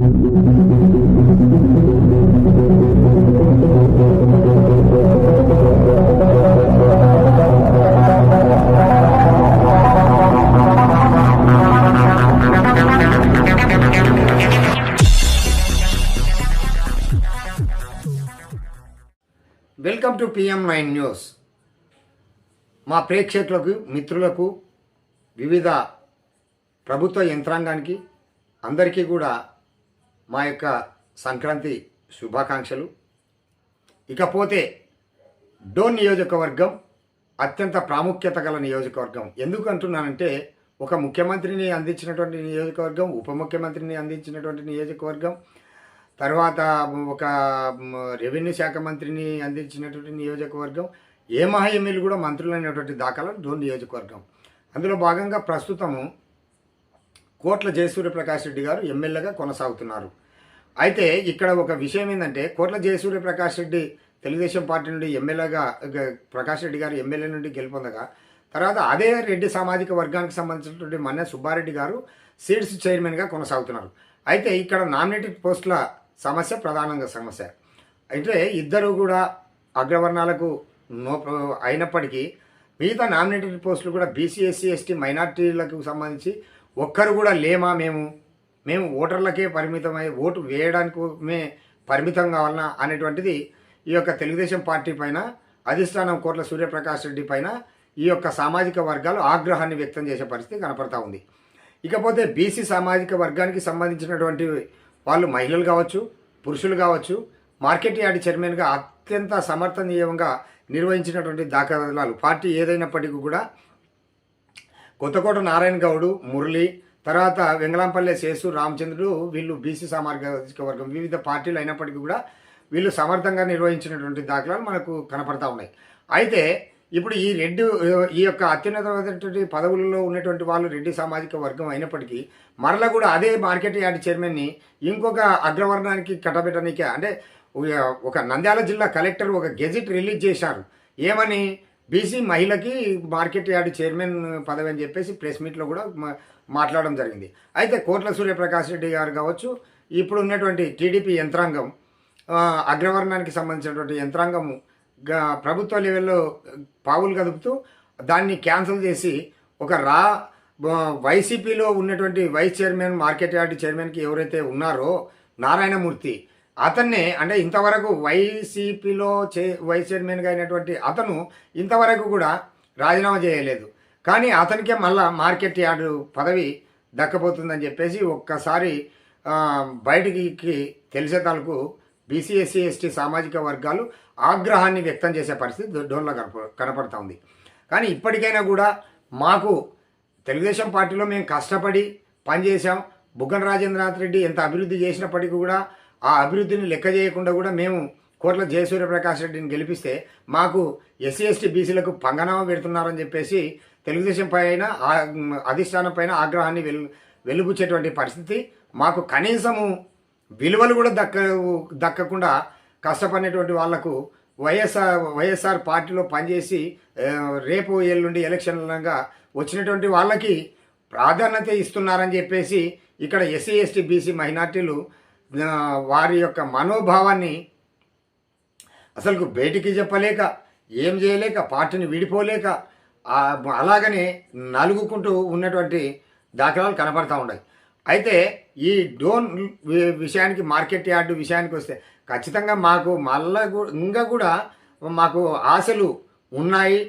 Welcome to PM nine news మా ప్రేక్షకులకు మిత్రులకు వివిధ ప్రభుత్వ యంత్రాంగానికి అందరికీ కూడా మా యొక్క సంక్రాంతి శుభాకాంక్షలు. ఇకపోతే డోన్ నియోజకవర్గం అత్యంత ప్రాముఖ్యత గల నియోజకవర్గం. ఎందుకు అంటున్నానంటే ఒక ముఖ్యమంత్రిని అందించినటువంటి నియోజకవర్గం ఉప ముఖ్యమంత్రిని అందించినటువంటి నియోజకవర్గం తర్వాత ఒక రెవెన్యూ శాఖ మంత్రిని అందించినటువంటి నియోజకవర్గం ఏ మహాఎమ్మెల్యే కూడా మంత్రులైనటువంటి దాఖలు డోన్ నియోజకవర్గం. అందులో భాగంగా ప్రస్తుతము కోట్ల జయసూర్యప్రకాష్ రెడ్డి గారు ఎమ్మెల్యేగా కొనసాగుతున్నారు. అయితే ఇక్కడ ఒక విషయం ఏంటంటే కోట్ల జయసూర్య ప్రకాష్ రెడ్డి తెలుగుదేశం పార్టీ నుండి ఎమ్మెల్యేగా ప్రకాష్ రెడ్డి గారు ఎమ్మెల్యే నుండి గెలుపొందగా తర్వాత అదే రెడ్డి సామాజిక వర్గానికి సంబంధించినటువంటి మన్నె సుబ్బారెడ్డి గారు సీడ్స్ చైర్మన్గా కొనసాగుతున్నారు. అయితే ఇక్కడ నామినేటెడ్ పోస్టుల సమస్య ప్రధానంగా సమస్య. అయితే ఇద్దరు కూడా అగ్రవర్ణాలకు నో అయినప్పటికీ మిగతా నామినేటెడ్ పోస్టులు కూడా బీసీ ఎస్సీ ఎస్టీ మైనార్టీలకు సంబంధించి ఒక్కరు కూడా లేమా మేము? మేము ఓటర్లకే పరిమితమై ఓటు వేయడానికి మే పరిమితం కావాలన్నా అనేటువంటిది ఈ యొక్క తెలుగుదేశం పార్టీ పైన అధిష్టానం కోట్ల సూర్యప్రకాష్ రెడ్డి పైన ఈ యొక్క సామాజిక వర్గాలు ఆగ్రహాన్ని వ్యక్తం చేసే పరిస్థితి కనపడతా ఉంది. ఇకపోతే బీసీ సామాజిక వర్గానికి సంబంధించినటువంటి వాళ్ళు మహిళలు కావచ్చు పురుషులు కావచ్చు మార్కెట్ యార్డ్ చైర్మన్గా అత్యంత సమర్థనీయంగా నిర్వహించినటువంటి దాఖలాలు పార్టీ ఏదైనప్పటికీ కూడా కొత్తకోట నారాయణ గౌడు మురళి తర్వాత వెంగళంపల్లె శేసు రామచంద్రుడు వీళ్ళు బీసీ సామాజిక వర్గం వివిధ పార్టీలు అయినప్పటికీ కూడా వీళ్ళు సమర్థంగా నిర్వహించినటువంటి దాఖలాలు మనకు కనపడతా ఉన్నాయి. అయితే ఇప్పుడు ఈ రెడ్డి ఈ యొక్క అత్యున్నతమైనటువంటి పదవులలో ఉన్నటువంటి వాళ్ళు రెడ్డి సామాజిక వర్గం అయినప్పటికీ మరలా కూడా అదే మార్కెట్ యార్డ్ చైర్మన్ని ఇంకొక అగ్రవర్ణానికి కట్టబెట్టడానికి అంటే ఒక నంద్యాల జిల్లా కలెక్టర్ ఒక గెజిట్ రిలీజ్ చేశారు. ఏమని? బీసీ మహిళకి మార్కెట్ యార్డ్ చైర్మన్ పదవి అని చెప్పేసి ప్రెస్ మీట్లో కూడా మా- మాట్లాడడం జరిగింది. అయితే కోట్ల సూర్యప్రకాష్ రెడ్డి గారు కావచ్చు ఇప్పుడు ఉన్నటువంటి టీడీపీ యంత్రాంగం అగ్రవర్ణానికి సంబంధించినటువంటి యంత్రాంగము గ- ప్రభుత్వ లెవెల్లో పావులు కదుపుతూ దాన్ని క్యాన్సిల్ చేసి ఒక రా వైసీపీలో ఉన్నటువంటి వైస్ చైర్మన్ మార్కెట్ యార్డ్ చైర్మన్కి ఎవరైతే ఉన్నారో నారాయణమూర్తి అతన్నే అంటే ఇంతవరకు వైసీపీలో చే వైస్ చైర్మన్గా అయినటువంటి అతను ఇంతవరకు కూడా రాజీనామా చేయలేదు. కానీ అతనికే మళ్ళా మార్కెట్ యార్డు పదవి దక్కబోతుందని చెప్పేసి ఒక్కసారి బయటికి తెలిసే తలకు బీసీఎస్సీ ఎస్టీ సామాజిక వర్గాలు ఆగ్రహాన్ని వ్యక్తం చేసే పరిస్థితి డోన్లో కనప కనపడతా ఉంది. కానీ ఇప్పటికైనా కూడా మాకు తెలుగుదేశం పార్టీలో మేము కష్టపడి పనిచేసాం బుగ్గన రాజేంద్రనాథ్ రెడ్డి ఎంత అభివృద్ధి చేసినప్పటికీ కూడా ఆ అభివృద్ధిని లెక్క చేయకుండా కూడా మేము కోట్ల జయసూర్య ప్రకాష్ రెడ్డిని గెలిపిస్తే మాకు ఎస్సీ ఎస్టీ బీసీలకు పంగనామా పెడుతున్నారని చెప్పేసి తెలుగుదేశం పైన అధిష్టానం పైన ఆగ్రహాన్ని వెలు వెలుగుచ్చేటువంటి పరిస్థితి. మాకు కనీసము విలువలు కూడా దక్క దక్కకుండా కష్టపడినటువంటి వాళ్ళకు వైఎస్ఆర్ వైఎస్ఆర్ పార్టీలో పనిచేసి రేపు ఎల్లుండి ఎలక్షన్లుగా వచ్చినటువంటి వాళ్ళకి ప్రాధాన్యత ఇస్తున్నారని చెప్పేసి ఇక్కడ ఎస్సీ ఎస్టీ బీసీ మైనార్టీలు వారి యొక్క మనోభావాన్ని అసలు బయటికి చెప్పలేక ఏం చేయలేక పార్టీని విడిపోలేక అలాగనే నలుగుకుంటూ ఉన్నటువంటి దాఖలాలు కనపడతా ఉన్నాయి. అయితే ఈ డోన్ విషయానికి మార్కెట్ యార్డు విషయానికి వస్తే ఖచ్చితంగా మాకు మళ్ళా ఇంకా కూడా మాకు ఆశలు ఉన్నాయి.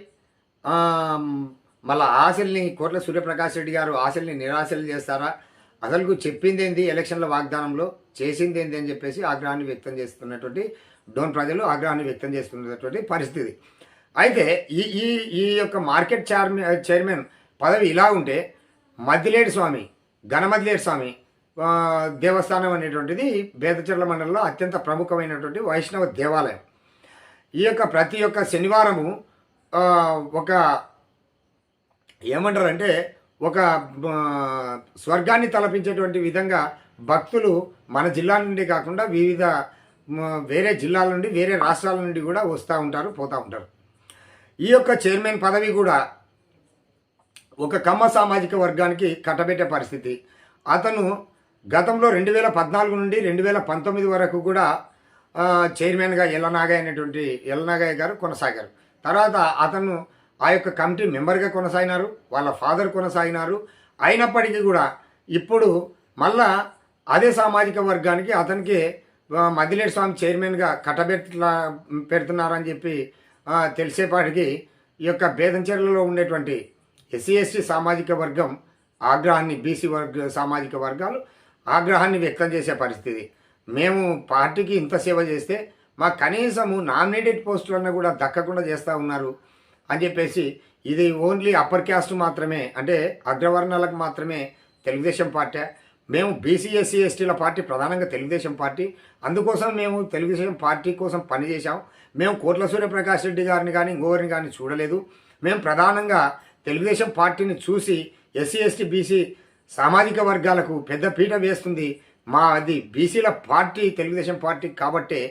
మళ్ళీ మళ్ళా ఆశల్ని కోట్ల సూర్యప్రకాష్ రెడ్డి గారు ఆశల్ని నిరాశలు చేస్తారా? అసలు చెప్పింది ఏంది ఎలక్షన్ల వాగ్దానంలో? చేసింది ఏంది అని చెప్పేసి ఆగ్రహాన్ని వ్యక్తం చేస్తున్నటువంటి డోన్ ప్రజలు ఆగ్రహాన్ని వ్యక్తం చేస్తున్నటువంటి పరిస్థితి. అయితే ఈ ఈ ఈ యొక్క మార్కెట్ చైర్మన్ చైర్మన్ పదవి ఇలా ఉంటే మద్దిలేటి స్వామి గణమద్దిలేటి స్వామి దేవస్థానం అనేటువంటిది బేదచర్ల మండలంలో అత్యంత ప్రముఖమైనటువంటి వైష్ణవ దేవాలయం. ఈ యొక్క ప్రతి ఒక్క శనివారము ఒక ఏమంటారంటే ఒక స్వర్గాన్ని తలపించేటువంటి విధంగా భక్తులు మన జిల్లా నుండి కాకుండా వివిధ వేరే జిల్లాల నుండి వేరే రాష్ట్రాల నుండి కూడా వస్తూ ఉంటారు పోతూ ఉంటారు. ఈ యొక్క చైర్మన్ పదవి కూడా ఒక కమ్మ సామాజిక వర్గానికి కట్టబెట్టే పరిస్థితి. అతను గతంలో రెండు వేల పద్నాలుగు నుండి రెండు వేల పంతొమ్మిది వరకు కూడా చైర్మన్గా ఎల్లనాగయ్య అనేటువంటి ఎల్లనాగయ్య గారు కొనసాగారు. తర్వాత అతను ఆ యొక్క కమిటీ మెంబర్గా కొనసాగినారు వాళ్ళ ఫాదర్ కొనసాగినారు. అయినప్పటికీ కూడా ఇప్పుడు మళ్ళా అదే సామాజిక వర్గానికి అతనికి ఆ, మద్దిలేటి స్వామి చైర్మన్గా కట్టబెట్లా పెడుతున్నారని చెప్పి తెలిసేపాటికి ఈ యొక్క బేదంచెర్లలో ఉండేటువంటి ఎస్సీ ఎస్టీ సామాజిక వర్గం ఆగ్రహాన్ని బీసీ వర్గ సామాజిక వర్గాలు ఆగ్రహాన్ని వ్యక్తం చేసే పరిస్థితి. మేము పార్టీకి ఇంత సేవ చేస్తే మాకు కనీసము నామినేటెడ్ పోస్టులన్నా కూడా దక్కకుండా చేస్తూ ఉన్నారు. అని చెప్పేసి ఇది ఓన్లీ అప్పర్ క్యాస్ట్ మాత్రమే అంటే అగ్రవర్ణాలకు మాత్రమే తెలుగుదేశం పార్టీ. మేము బీసీ ఎస్సీ ఎస్టీల పార్టీ ప్రధానంగా తెలుగుదేశం పార్టీ. అందుకోసం మేము తెలుగుదేశం పార్టీ కోసం పనిచేశాం మేము కోట్ల సూర్యప్రకాష్ రెడ్డి గారిని కానీ ఇంకోరిని కానీ చూడలేదు. మేము ప్రధానంగా తెలుగుదేశం పార్టీని చూసి ఎస్సీ ఎస్టీ బీసీ సామాజిక వర్గాలకు పెద్ద పీట వేస్తుంది. మా అది బీసీల పార్టీ తెలుగుదేశం పార్టీ కాబట్టే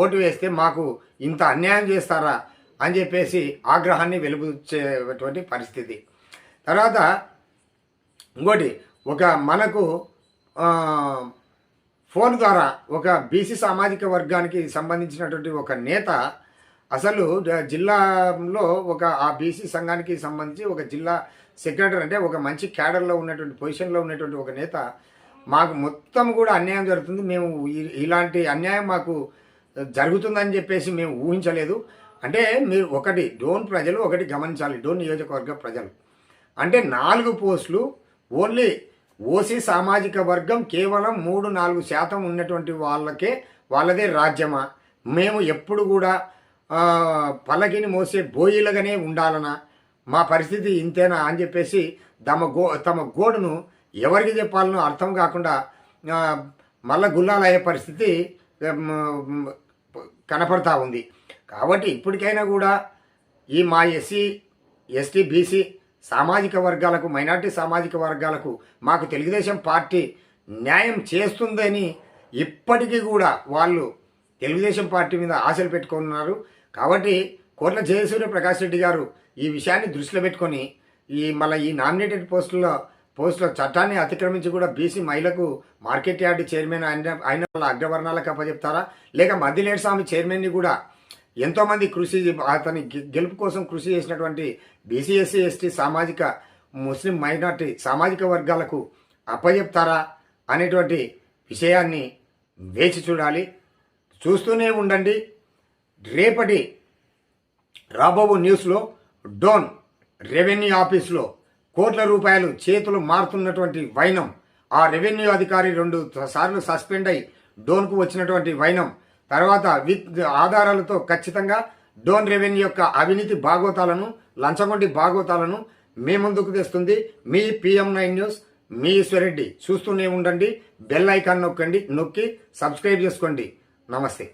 ఓటు వేస్తే మాకు ఇంత అన్యాయం చేస్తారా? అని చెప్పేసి ఆగ్రహాన్ని వెలుబుచ్చేటువంటి పరిస్థితి. తర్వాత ఇంకోటి ఒక మనకు ఫోన్ ద్వారా ఒక బీసీ సామాజిక వర్గానికి సంబంధించినటువంటి ఒక నేత అసలు జిల్లాలో ఒక ఆ బీసీ సంఘానికి సంబంధించి ఒక జిల్లా సెక్రటరీ అంటే ఒక మంచి క్యాడర్లో ఉన్నటువంటి పొజిషన్లో ఉన్నటువంటి ఒక నేత మాకు మొత్తం కూడా అన్యాయం జరుగుతుంది. మేము ఇలాంటి అన్యాయం మాకు జరుగుతుందని చెప్పేసి మేము ఊహించలేదు. అంటే మీరు ఒకటి డోన్ ప్రజలు ఒకటి గమనించాలి డోన్ నియోజకవర్గ ప్రజలు. అంటే నాలుగు పోస్టులు ఓన్లీ ఓసీ సామాజిక వర్గం కేవలం మూడు నాలుగు శాతం ఉన్నటువంటి వాళ్ళకే వాళ్ళదే రాజ్యమా? మేము ఎప్పుడు కూడా పల్లకిని మోసే బోయిలుగానే ఉండాలనా? మా పరిస్థితి ఇంతేనా అని చెప్పేసి తమ గో తమ గోడును ఎవరికి చెప్పాలనో అర్థం కాకుండా మళ్ళా గుల్లాలయ్యే పరిస్థితి కనపడతా ఉంది. కాబట్టి ఇప్పటికైనా కూడా ఈ మా ఎస్సీ ఎస్టీ బీసీ సామాజిక వర్గాలకు మైనార్టీ సామాజిక వర్గాలకు మాకు తెలుగుదేశం పార్టీ న్యాయం చేస్తుందని ఇప్పటికీ కూడా వాళ్ళు తెలుగుదేశం పార్టీ మీద ఆశలు పెట్టుకున్నారు. కాబట్టి కోట్ల జయసూర్య ప్రకాష్ రెడ్డి గారు ఈ విషయాన్ని దృష్టిలో పెట్టుకొని ఈ మళ్ళీ ఈ నామినేటెడ్ పోస్టుల్లో పోస్టుల చట్టాన్ని అతిక్రమించి కూడా బీసీ మహిళకు మార్కెట్ యార్డు చైర్మన్ ఆయన ఆయన వాళ్ళ అగ్రవర్ణాలకు అప్పచెప్తారా లేక మద్దిలేటి స్వామి చైర్మన్ని కూడా ఎంతోమంది కృషి అతని గెలుపు కోసం కృషి చేసినటువంటి బీసీ ఎస్సీ ఎస్టీ సామాజిక ముస్లిం మైనార్టీ సామాజిక వర్గాలకు అప్పజెప్తారా అనేటువంటి విషయాన్ని వేచి చూడాలి. చూస్తూనే ఉండండి. రేపటి రాబో న్యూస్లో డోన్ రెవెన్యూ ఆఫీస్లో కోట్ల రూపాయలు చేతులు మారుతున్నటువంటి వైనం. ఆ రెవెన్యూ అధికారి రెండు సార్లు సస్పెండ్ అయి డోన్కు వచ్చినటువంటి వైనం. తర్వాత విత్ ఆధారాలతో ఖచ్చితంగా డోన్ రెవెన్యూ యొక్క అవినీతి భాగోతాలను లంచగొండి భాగోతాలను మీ ముందుకు తెస్తుంది. మీ పిఎం నైన్ న్యూస్ మీ ఈశ్వరెడ్డి. చూస్తూనే ఉండండి బెల్ ఐకాన్ నొక్కండి నొక్కి సబ్స్క్రైబ్ చేసుకోండి. నమస్తే.